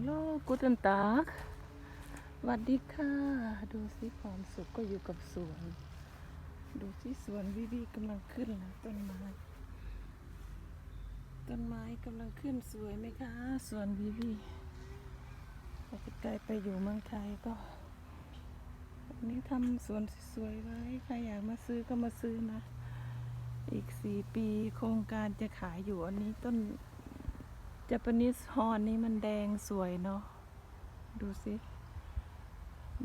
ลโลกุตันตากสวัสดีค่ะ ดูสิความสุขก็อยู่กับสวน ดูสิสวนวิวีกำลังขึ้นแล้วต้นไม้ ต้นไม้กำลังขึ้นสวยไหมคะ สวนวิวีพอไปไกลไปอยู่เมืองไทยก็อันนี้ทำสวนสวยไว้ ใครอยากมาซื้อก็มาซื้อนะ อีกสี่ปีโครงการจะขายอยู่อันนี้ต้น จ a p a n e s e ฮอนนี่มันแดงสวยเนาะ ดูสิ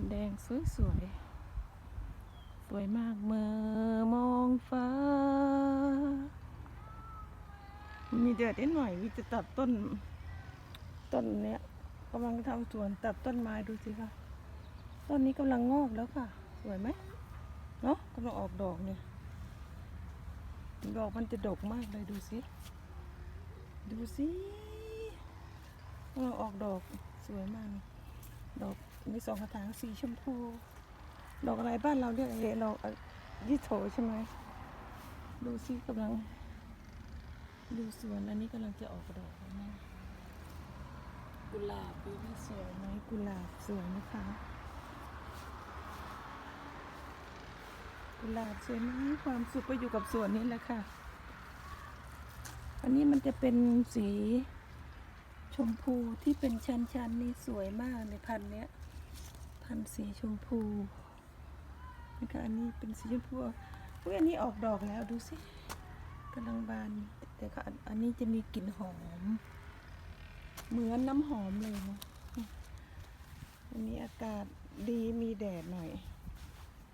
แดงสวยสวย สวยมากเมื่อมองฟ้า มีเดือดนิดหน่อยวิจะตัดต้น ต้นเนี้ยกำลังทำสวนตัดต้นไม้ดูสิค่ะ ต้นนี้กำลังงอกแล้วค่ะ สวยไหมเนาะกำลังออกดอกเนี่ย ดอกมันจะดกมากเลยดูสิ ดูสิ เราออกดอกสวยมากดอกมีสองกระถางสีชมพู ดอกอะไรบ้านเราเรียกอะไรดอกยี่โถใช่ไหมดูสิกำลัง ดูสวนอันนี้กำลังจะออกดอกแล้วนะกุหลาบดูสวยไหมกุหลาบสวยนะคะกุหลาบสวยไหมความสุขก็อยู่กับสวนนี้แหละค่ะ อันนี้มันจะเป็นสี ชมพูที่เป็นชั้นๆนี่สวยมากในพันเนี้ย พันสีชมพูนะคะอันนี้เป็นสีชมพูอุ้ยอันนี้ออกดอกแล้วดูสิกำลังบานแต่ก็อันอันนี้จะมีกลิ่นหอม เหมือนน้ำหอมเลยนะอันนี้อากาศดีมีแดดหน่อย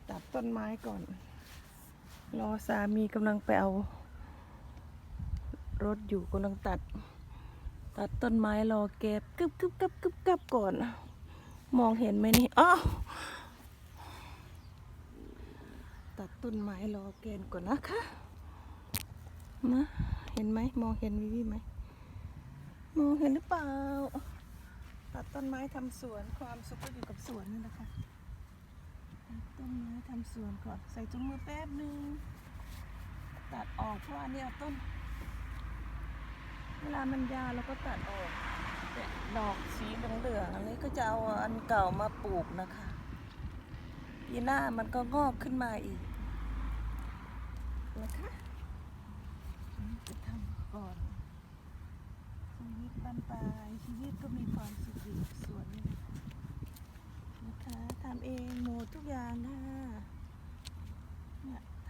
ตัดต้นไม้ก่อน รอสามีกำลังไปเอารถอยู่กำลังตัด ตัดต้นไม้รอเก็บกึบกึบกึบกึบกึบก่อน มองเห็นไหมนี่อ้าวตัดต้นไม้รอเกณฑ์ก่อนนะคะนะเห็นไหมมองเห็นวิวีไหมมองเห็นหรือเปล่า ตัดต้นไม้ทำสวนความสุขก็อยู่กับสวนนี่แหละค่ะต้นไม้ทำสวนก่อนใส่จุงมือแป๊บนึงตัดออกเพราะว่านี่ต้น เวลามันยาวเราก็ตัดออกดอกสีเหลืองๆอันนี้ก็จะเอาอันเก่ามาปลูกนะคะปีหน้ามันก็งอกขึ้นมาอีกนะคะจะทำก่อนชีวิตบานปลายชีวิตก็มีความสุขอยู่กับสวนนี่นะคะทำเองหมดทุกอย่างค่ะยท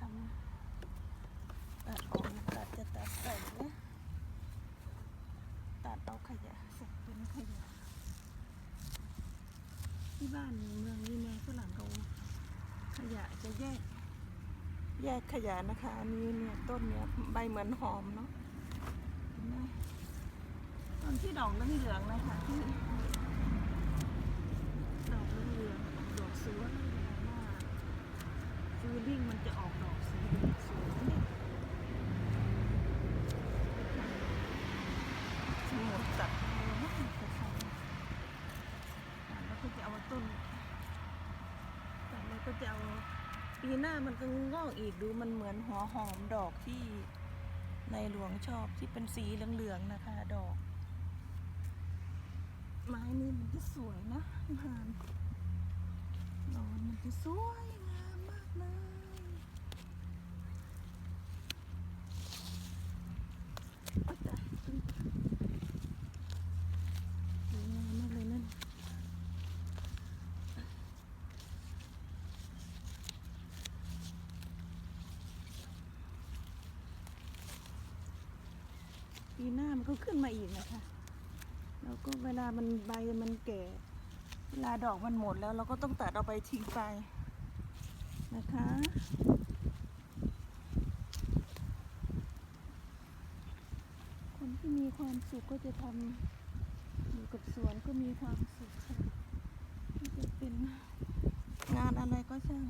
ำตัดออกตัดจะตัดใส่เนี่ย ตัดเอาขยะใส่เป็นขยะ ที่บ้านเมืองนี้แม่ฝรั่งเขาขยะจะแยก แยกขยะนะคะ อันนี้เนี่ยต้นเนี้ยใบเหมือนหอมเนาะต้นที่ดอกเหลืองนะคะที่ดอกเหลืองๆดอกสวยมากฟิลลิ่งมันจะออกดอกสีเหลืองสวยเนี่ย สมุดตัดเลยนะตัดไปตัดแล้วก็จะเอาต้นตัดแล้วก็ จะเอาปีหน้ามันก็งอกอีกดูมันเหมือนหัวหอมดอกที่ในหลวงชอบที่เป็นสีเหลืองๆนะคะ ดอก ไม้นี่มันจะสวยนะงานดอกมันจะสวยงามมากเลยโอ๊ยตายตึ้ง สวยงามมากเลยนั่น ปีหน้ามันก็ขึ้นมาอีกนะคะ แล้วก็เวลามันใบมันแก่ เวลาดอกมันหมดแล้ว เราก็ต้องตัดเอาไปทิ้งไปนะคะคนที่มีความสุขก็จะทำอยู่กับสวนก็มีความสุขค่ะไม่จะเป็นงานอะไรก็ช่าง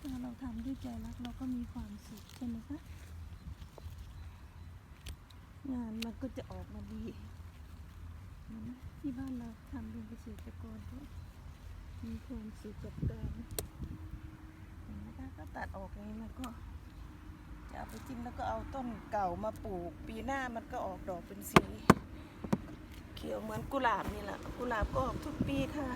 ถ้าเราทำด้วยใจรักเราก็มีความสุขใช่ไหมคะ งานมันก็จะออกมาดีนไหมที่บ้านเราทำเป็นเกษตรกรก็มีความสุขกับการนไหมคะก็ตัดออกอย่างนี้แล้วก็จะเอาไปจิ้มแล้วก็เอาต้นเก่ามาปลูก ปีหน้ามันก็ออกดอกเป็นสี เขียวเหมือนกุหลาบนี่แหละกุหลาบก็ออกทุกปีค่ะ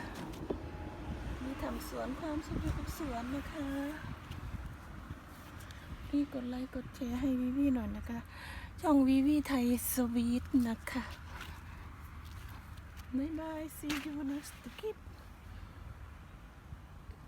นี่ทำสวนความสุขกับสวนนะคะี่กดไลค์กดแชร์ให้วิวีหน่อยนะคะ ช่องวิวีไทยสวีทนะคะ บ๊ายบาย see you next clip